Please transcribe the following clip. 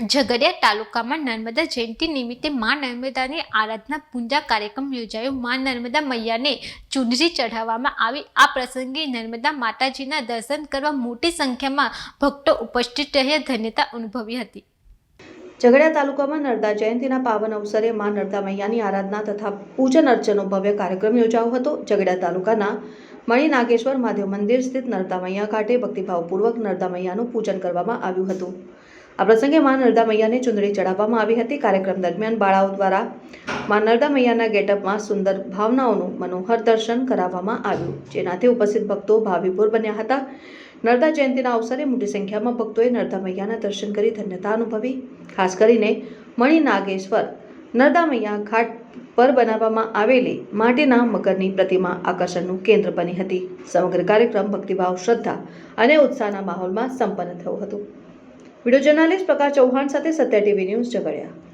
ઝઘડિયા તાલુકામાં નર્મદા જયંતિ નિમિત્તે મા નર્મદાની આરાધના પૂજા કાર્યક્રમ યોજાયો. મા નર્મદા મૈયાને ચુંદરી ચઢાવવામાં આવી. આ પ્રસંગે નર્મદા માતાજીના દર્શન કરવા મોટી સંખ્યામાં ભક્તો ઉપસ્થિત રહ્યા. ધન્યતા અનુભવી હતી. ઝઘડિયા તાલુકામાં નર્મદા જયંતિના પાવન અવસરે મા નર્મદા મૈયાની આરાધના તથા પૂજન અર્ચનનો ભવ્ય કાર્યક્રમ યોજાયો હતો. ઝઘડિયા તાલુકાના મણિનાગેશ્વર મહાદેવ મંદિર સ્થિત નર્મદા મૈયા ઘાટે ભક્તિભાવપૂર્વક નર્મદા મૈયાનું પૂજન કરવામાં આવ્યું હતું. આ પ્રસંગે માં નર્મદા મૈયાને ચુંદડી ચડાવવામાં આવી હતી. કાર્યક્રમ દરમિયાન બાળાઓ દ્વારા માં નર્મદા મૈયાના ગેટઅપમાં સુંદર ભાવનાઓનું મનોહર દર્શન કરાવવામાં આવ્યું. જેનાથી ઉપસ્થિત ભક્તો ભાવિપુર બન્યા હતા. નર્મદા જયંતિના અવસરે મોટી સંખ્યામાં ભક્તોએ નર્મદા મૈયાના દર્શન કરી ધન્યતા અનુભવી. ખાસ કરીને મણિ નાગેશ્વર નર્મદા મૈયા ઘાટ પર બનાવવામાં આવેલી માટીના મગરની પ્રતિમા આકર્ષણનું કેન્દ્ર બની હતી. સમગ્ર કાર્યક્રમ ભક્તિભાવ, શ્રદ્ધા અને ઉત્સાહના માહોલમાં સંપન્ન થયો હતો. વીડિયો જર્નાલિસ્ટ પ્રકાશ ચૌહાણ સાથે સત્ય ટીવી ન્યૂઝ ઝઘડિયા.